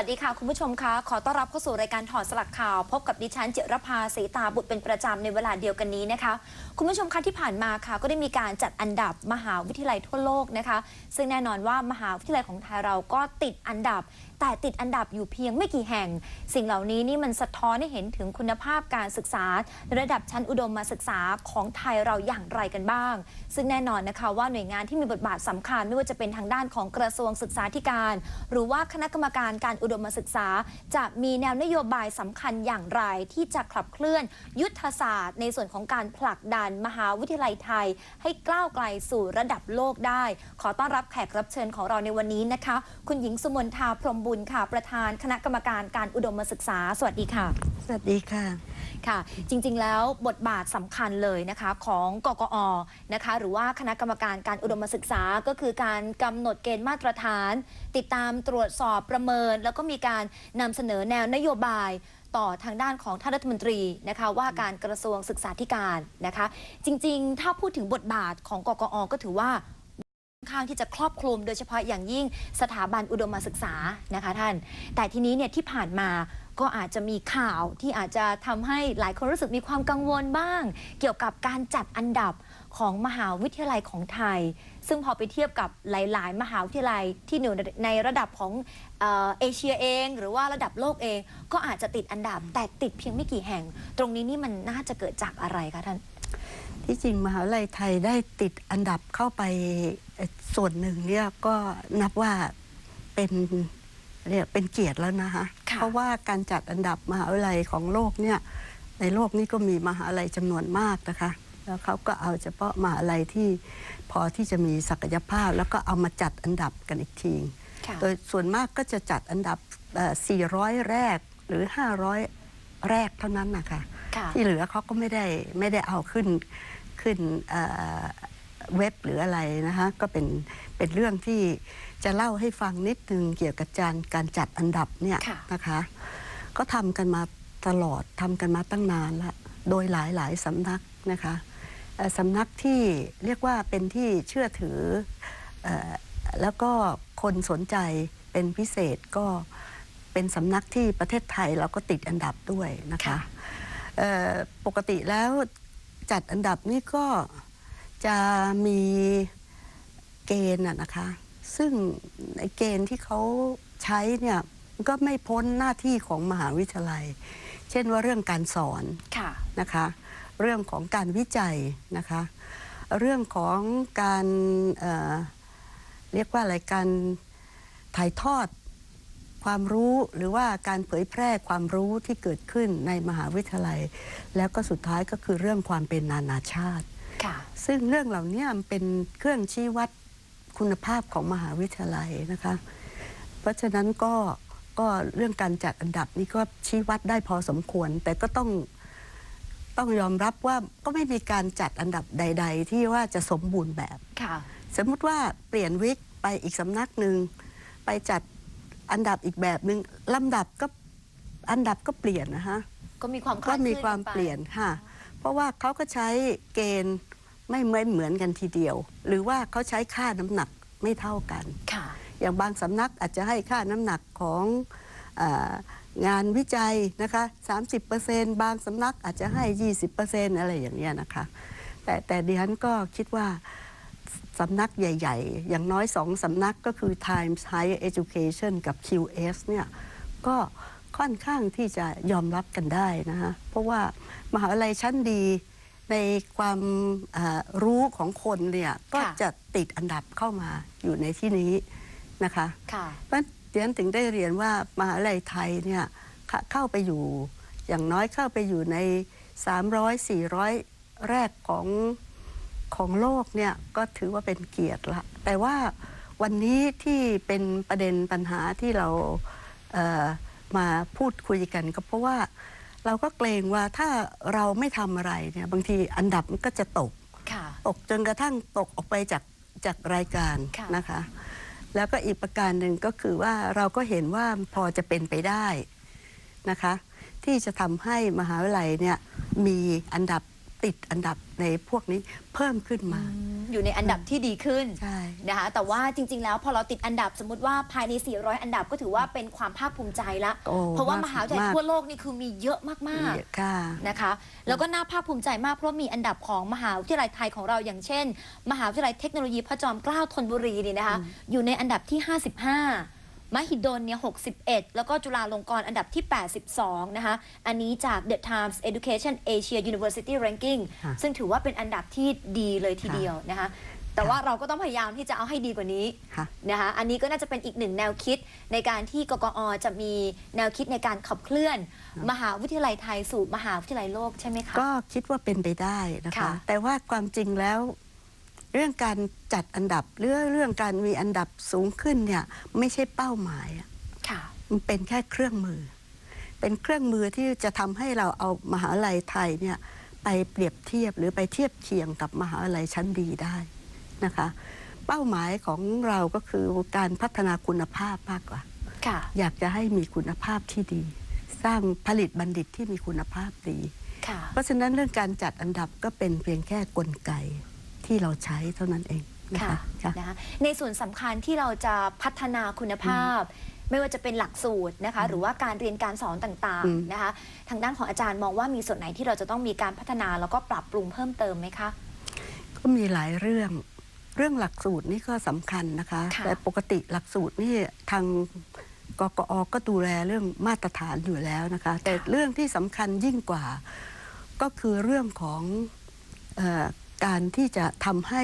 วัสดีค่ะ คุณผู้ชมคะขอต้อนรับเข้าสู่รายการถอดสลักข่าว พบกับดิฉันเจรภาศรีตาบุตรเป็นประจำในเวลาเดียวกันนี้นะคะ คุณผู้ชมคะที่ผ่านมาค่ะ ก็ได้มีการจัดอันดับมหาวิทยาลัยทั่วโลกนะคะ ซึ่งแน่นอนว่ามหาวิทยาลัยของไทยเราก็ติดอันดับ แต่ติดอันดับอยู่เพียงไม่กี่แห่ง สิ่งเหล่านี้นี่มันสะท้อนให้เห็นถึงคุณภาพการศึกษาในระดับชั้นอุดมศึกษาของไทยเราอย่างไรกันบ้าง ซึ่งแน่นอนนะคะว่าหน่วยงานที่มีบทบาทสำคัญไม่ว่าจะเป็นทางด้านของกระทรวงศึกษาธิการ หรือว่าคณะกรรมการการอุดมศึกษา จะมีแนวนโยบายสำคัญอย่างไร ที่จะขับเคลื่อน ยุทธศาสตร์ ในส่วนของการผลักดันมหาวิทยาลัยไทย ให้ก้าวไกลสู่ระดับโลกได้ ขอต้อนรับแขกรับเชิญของเราในวันนี้นะคะ คุณหญิงสุมนทาพรหมบุญค่ะ ประธานคณะกรรมการการอุดมศึกษา สวัสดีค่ะ สวัสดีค่ะ ค่ะ จริงๆ แล้วบทบาทสำคัญเลยนะคะของกกอนะคะ หรือว่าคณะกรรมการการอุดมศึกษาก็คือการกำหนดเกณฑ์มาตรฐาน ติดตามตรวจสอบประเมิน แล้วก็มีการนำเสนอแนวนโยบายต่อทางด้านของท่านรัฐมนตรีนะคะว่าการกระทรวงศึกษาธิการนะคะ จริงๆ ถ้าพูดถึงบทบาทของกกอก็ถือว่าค่อน ข้างที่จะครอบคลุมโดยเฉพาะอย่างยิ่งสถาบันอุดมศึกษานะคะท่าน แต่ทีนี้เนี่ยที่ผ่านมาก็อาจจะมีข่าวที่อาจจะทำให้หลายคนรู้สึกมีความกังวลบ้าง เกี่ยวกับการจัดอันดับของมหาวิทยาลัยของไทย ซึ่งพอไปเทียบกับหลาย ๆ มหาวิทยาลัยที่อยู่ในระดับของเออเชียเอง หรือว่าระดับโลกเอง ก็อาจจะติดอันดับ แต่ติดเพียงไม่กี่แห่ง ตรงนี้นี่มันน่าจะเกิดจากอะไรคะท่านที่จริงมหาวิทยาลัยไทยได้ติดอันดับเข้าไป ส่วนหนึ่งเนี่ยก็นับว่าเป็นเรียกเป็นเกียรติแล้วนะคะค่ะเพราะว่าการจัดอันดับมหาวิทยาลัยของโลกเนี่ยในโลกนี้ก็มีมหาวิทยาลัยจำนวนมากนะคะ แล้วเขาก็เอาเฉพาะมหาวิทยาลัยที่พอที่จะมีศักยภาพ แล้วก็เอามาจัดอันดับกันอีกทีค่ะโดยส่วนมากก็จะจัดอันดับเอ่อ400 แรกหรือ 500 แรกเท่านั้นนะคะค่ะที่เหลือเขาก็ไม่ได้ไม่ได้เอาขึ้นขึ้น เอ่อเว็บหรืออะไรนะคะก็เป็นเป็นเรื่องที่จะเล่าให้ฟังนิดนึงเกี่ยวกับการการจัดอันดับเนี่ยค่ะนะคะ ก็ทำกันมาตลอดทำกันมาตั้งนานละโดยหลายหลายสำนักนะคะเอ่อสำนักที่เรียกว่าเป็นที่เชื่อถือเออแล้วก็คนสนใจเป็นพิเศษก็เป็นสำนักที่ประเทศไทยเราก็ติดอันดับด้วยนะคะค่ะเอ่อปกติแล้วจัดอันดับนี่ก็ จะมีเกณฑ์อะนะคะ ซึ่งในเกณฑ์ที่เขาใช้เนี่ยก็ไม่พ้นหน้าที่ของมหาวิทยาลัย เช่นว่าเรื่องการสอนค่ะนะคะ เรื่องของการวิจัยนะคะ เรื่องของการเอ่อเรียกว่าอะไรการถ่ายทอดความรู้หรือว่าการเผยแพร่ความรู้ที่เกิดขึ้นในมหาวิทยาลัย แล้วก็สุดท้ายก็คือเรื่องความเป็นนานาชาติค่ะ ซึ่งเรื่องเหล่านี้มันเป็นเครื่องชี้วัดคุณภาพของมหาวิทยาลัยนะคะ เพราะฉะนั้นก็ก็เรื่องการจัดอันดับนี้ก็ชี้วัดได้พอสมควร แต่ก็ต้องต้องยอมรับว่าก็ไม่มีการจัดอันดับใด ๆ ที่ว่าจะสมบูรณ์แบบค่ะสมมุติว่าเปลี่ยนวิกไปอีกสำนักหนึ่งไปจัดอันดับอีกแบบหนึ่งลำดับก็อันดับก็เปลี่ยนนะคะก็มีความก็ลดมีคลื่ความไปเปลี่ยนค่ะเพราะว่าเขาก็ใช้เกณฑ์ ไม่เหมือนเหมือนกันทีเดียว หรือว่าเขาใช้ค่าน้ำหนักไม่เท่ากัน ค่ะ อย่างบางสำนักอาจจะให้ค่าน้ำหนักของเอองานวิจัยนะคะ30%บางสำนักอาจจะให้ 20%อะไรอย่างเงี้ยนะคะ แต่แต่ดิฉันก็คิดว่าสำนักใหญ่ ๆ อย่างน้อยสองสำนักก็คือ Times Higher Education กับ QS เนี่ยก็ค่อนข้างที่จะยอมรับกันได้นะคะเพราะว่ามหาวิทยาลัยชั้นดี ในความเอ่อรู้ของคนเนี่ยก็ค่ะจะติดอันดับเข้ามาอยู่ในที่นี้นะคะค่ะเพราะเดียนถึงได้เรียนว่ามหาวิทยาลัยไทยเนี่ยเข้าเข้าไปอยู่อย่างน้อยเข้าไปอยู่ใน 300 400 แรกของของโลกเนี่ยก็ถือว่าเป็นเกียรติละ แต่ว่าวันนี้ที่เป็นประเด็นปัญหาที่เราเอ่อมาพูดคุยกันก็เพราะว่า เราก็เกรงว่าถ้าเราไม่ทำอะไรเนี่ยบางทีอันดับมันก็จะตก ค่ะ ตกจนกระทั่งตกออกไปจากจากรายการค่ะ นะคะ แล้วก็อีกประการหนึ่งก็คือว่าเราก็เห็นว่าพอจะเป็นไปได้นะคะ ที่จะทำให้มหาวิทยาลัยเนี่ยมีอันดับ ติดอันดับในพวกนี้เพิ่มขึ้นมา อยู่ในอันดับที่ดีขึ้นใช่นะคะแต่ว่าจริง ๆ แล้วพอเราติดอันดับสมมติว่าภายใน 400 อันดับก็ถือว่าเป็นความภาคภูมิใจละ โอ้เพราะว่ามหาวิทยาลัยมาก ทั่วโลกนี่คือมีเยอะมากค่ะๆนะคะ แล้วก็น่าภาคภูมิใจมากเพราะมีอันดับของมหาวิทยาลัยไทยของเราอย่างเช่น มหาวิทยาลัยเทคโนโลยีพระจอมเกล้าธนบุรีนี่นะคะ อยู่ในอันดับที่ 55 มหิดลเนี่ย61 แล้วก็จุฬาลงกรณ์อันดับที่ 82 นะคะ อันนี้จาก The Times Education Asia University Ranking ค่ะซึ่งถือว่าเป็นอันดับที่ดีเลยทีเดียวนะคะแต่ว่าเราก็ต้องพยายามที่จะเอาให้ดีกว่านี้ค่ะนะคะอันนี้ก็น่าจะเป็นอีกหนึ่งแนวคิดในการที่กกอจะมีแนวคิดในการขับเคลื่อน มหาวิทยาลัยไทยสู่มหาวิทยาลัยโลกใช่ไหมคะ ก็คิดว่าเป็นไปได้นะคะค่ะแต่ว่าความจริงแล้ว เรื่องการจัดอันดับหรือเรื่องการมีอันดับสูงขึ้นเนี่ยไม่ใช่เป้าหมายอะค่ะมันเป็นแค่เครื่องมือ เป็นเครื่องมือที่จะทำให้เราเอามหาลัยไทยเนี่ยไปเปรียบเทียบหรือไปเทียบเคียงกับมหาลัยชั้นดีได้นะคะ เป้าหมายของเราก็คือการพัฒนาคุณภาพมากกว่าค่ะอยากจะให้มีคุณภาพที่ดี สร้างผลิตบัณฑิตที่มีคุณภาพดีค่ะเพราะฉะนั้นเรื่องการจัดอันดับก็เป็นเพียงแค่กลไก ที่เราใช้เท่านั้นเองนะค่ะคะค่ะนะคะในส่วนสำคัญที่เราจะพัฒนาคุณภาพ ไม่ว่าจะเป็นหลักสูตรนะคะ หรือว่าการเรียนการสอนต่างอืมๆนะคะ ทางด้านของอาจารย์มองว่ามีส่วนไหนที่เราจะต้องมีการพัฒนาแล้วก็ปรับปรุงเพิ่มเติมไหมคะ ก็มีหลายเรื่องเรื่องหลักสูตรนี่ก็สำคัญนะคะค่ะแต่ปกติหลักสูตรนี่ทางกกอก็ดูแลเรื่องมาตรฐานอยู่แล้วนะคะ แต่เรื่องที่สำคัญยิ่งกว่า ก็คือเรื่องของเออ การที่จะทำให้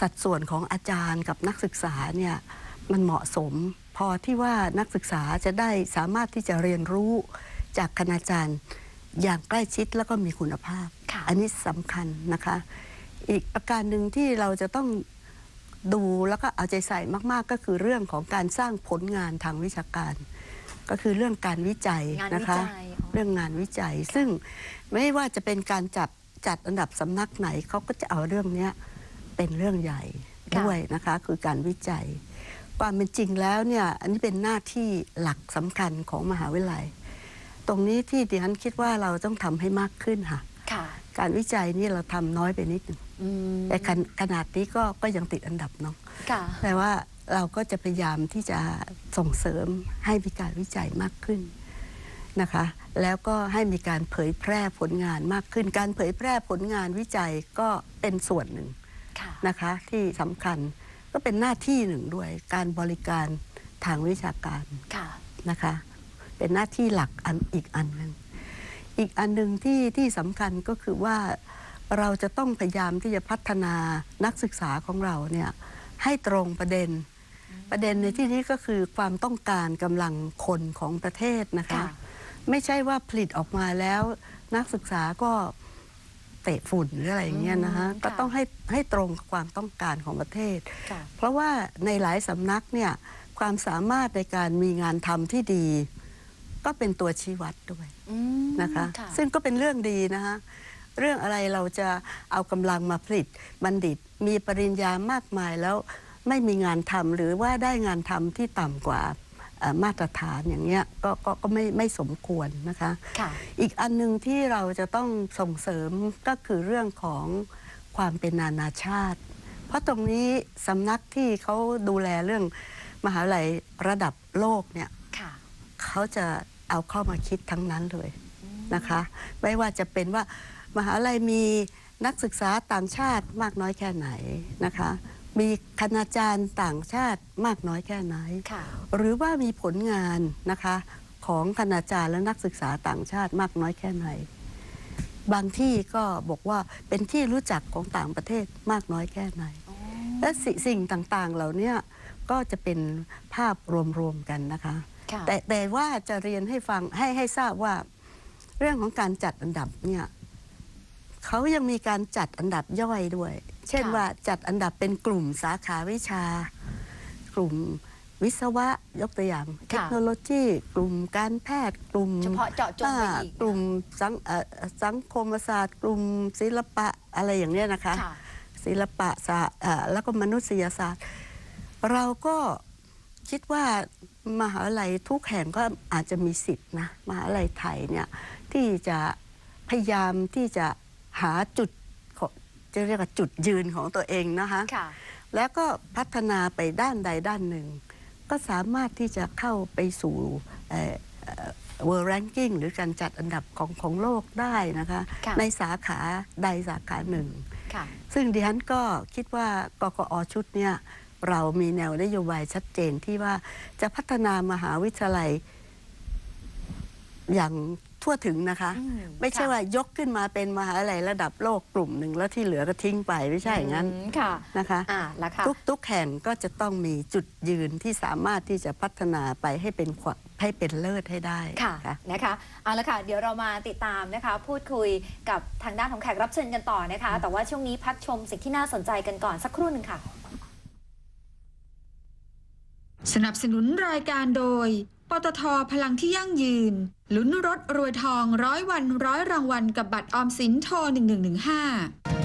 สัดส่วนของอาจารย์กับนักศึกษาเนี่ยมันเหมาะสม พอที่ว่านักศึกษาจะได้สามารถที่จะเรียนรู้จากคณาจารย์อย่างใกล้ชิดแล้วก็มีคุณภาพค่ะอันนี้สำคัญนะคะ อีกประการหนึ่งที่เราจะต้องดูแล้วก็เอาใจใส่มาก ๆ ก็คือเรื่องของการสร้างผลงานทางวิชาการ ก็คือเรื่องการวิจัยงานนะวิคะจัยอ๋อเรื่องงานวิจัย ซึ่งไม่ว่าจะเป็นการจัด จัดอันดับสำนักไหนเขาก็จะเอาเรื่องเนี้ยเป็นเรื่องใหญ่ค่ะด้วยนะคะ คือการวิจัย ความเป็นจริงแล้วเนี่ยอันนี้เป็นหน้าที่หลักสำคัญของมหาวิทยาลัย ตรงนี้ที่ดิฉันคิดว่าเราต้องทำให้มากขึ้นค่ะค่ะการวิจัยนี่เราทำน้อยไปนิดหนึงอืมแต่ขนขนาดนี้ก็ก็ยังติดอันดับเนาะค่ะแต่ว่าเราก็จะพยายามที่จะส่งเสริมให้มีการวิจัยมากขึ้น นะคะแล้วก็ให้มีการเผยแพร่ผลงานมากขึ้น การเผยแพร่ผลงานวิจัยก็เป็นส่วนหนึ่งค่ะนะคะที่สำคัญก็เป็นหน้าที่หนึ่งด้วยการบริการทางวิชาการค่ะนะคะ เป็นหน้าที่หลักอันอีกอันหนึ่งอีกอันหนึ่งที่ที่สำคัญก็คือว่าเราจะต้องพยายามที่จะพัฒนานักศึกษาของเราเนี่ยให้ตรงประเด็นประเด็นในที่นี้ก็คือความต้องการกำลังคนของประเทศนะคะค่ะ ไม่ใช่ว่าผลิตออกมาแล้ว นักศึกษาก็เตะฝุ่นหรืออะไรอย่างเงี้ยนะคะอืมก็ค่ะต้องให้ให้ตรงกับความต้องการของประเทศ ค่ะ เพราะว่าในหลายสำนักเนี่ยความสามารถในการมีงานทำที่ดี ก็เป็นตัวชี้วัดด้วยอืมนะคะค่ะซึ่งก็เป็นเรื่องดีนะคะเรื่องอะไรเราจะเอากำลังมาผลิตบัณฑิตมีปริญญามากมายแล้วไม่มีงานทำหรือว่าได้งานทำที่ต่ำกว่าเอ่อ มาตรฐานอย่างเงี้ยก็ก็ก็ไม่ไม่สมควรนะคะ ค่ะ อีกอันหนึ่งที่เราจะต้องส่งเสริมก็คือเรื่องของความเป็นนานาชาติ เพราะตรงนี้สำนักที่เขาดูแลเรื่องมหาวิทยาลัยระดับโลกเนี่ยค่ะ เขาจะเอาเข้ามาคิดทั้งนั้นเลยนะคะ ไม่ว่าจะเป็นว่ามหาวิทยาลัยมีนักศึกษาต่างชาติมากน้อยแค่ไหนนะคะ มีคณาจารย์ต่างชาติมากน้อยแค่ไหน ค่ะ หรือว่ามีผลงานนะคะของคณาจารย์และนักศึกษาต่างชาติมากน้อยแค่ไหน บางที่ก็บอกว่าเป็นที่รู้จักของต่างประเทศมากน้อยแค่ไหน และสิสิ่งต่างๆเหล่าเนี้ยก็จะเป็นภาพรวมๆกันนะคะ ค่ะ แต่แต่ว่าจะเรียนให้ฟังให้ให้ทราบว่า เรื่องของการจัดอันดับเนี่ยเขายังมีการจัดอันดับย่อยด้วย เช่นค่ะว่าจัดอันดับเป็นกลุ่มสาขาวิชา กลุ่มวิศวะยกตัวอย่างเทคโนโลยี กลุ่มการแพทย์กลุ่มเฉพาะเจาะจงไปอีกากลุ่มสังเอ่อสังคมศาสตร์ กลุ่มศิลปะอะไรอย่างเนี้ยนะคะค่ะศิลปะศาสตร์เอ่อแล้วก็มนุษยศาสตร์ เราก็คิดว่ามหาวิทยาลัยทุกแห่งก็อาจจะมีสิทธินะมหาวิทยาลัยไทยเนี่ยที่จะพยายามที่จะหาจุดของ จะเรียกว่าจุดยืนของตัวเองนะคะค่ะแล้วก็พัฒนาไปด้านใดด้านหนึ่ง ก็สามารถที่จะเข้าไปสู่เอ่อเอ่อ World Ranking หรือการจัดอันดับของของโลกได้นะคะ ค่ะ ในสาขาใดสาขาหนึ่ง ค่ะ ซึ่งดิฉันก็คิดว่ากกอชุดเนี่ยเรามีแนวนโยบายชัดเจนที่ว่าจะพัฒนามหาวิทยาลัยอย่าง ทั่วถึงนะคะอืมไม่ใช่ค่ะว่ายกขึ้นมาเป็นมหาวิทยาลัยระดับโลกกลุ่มหนึ่งแล้วที่เหลือก็ทิ้งไปไม่ใช่อย่างนั้นอืมค่ะนะคะอ่าแล้วค่ะทุกทุกแห่งก็จะต้องมีจุดยืนที่สามารถที่จะพัฒนาไปให้เป็นขวให้เป็นเลิศให้ได้ค่ะค่ะนะคะเอาละค่ะเดี๋ยวเรามาติดตามนะคะ พูดคุยกับทางด้านของแขกรับเชิญกันต่อนะคะ แต่ว่าช่วงนี้พักชมสิ่งที่น่าสนใจกันก่อนสักครู่หนึ่งค่ะ สนับสนุนรายการโดย ปตทพลังที่ยั่งยืน ลุ้นรถรวยทองร้อยวันร้อยรางวัลกับบัตรออมสินโทร1115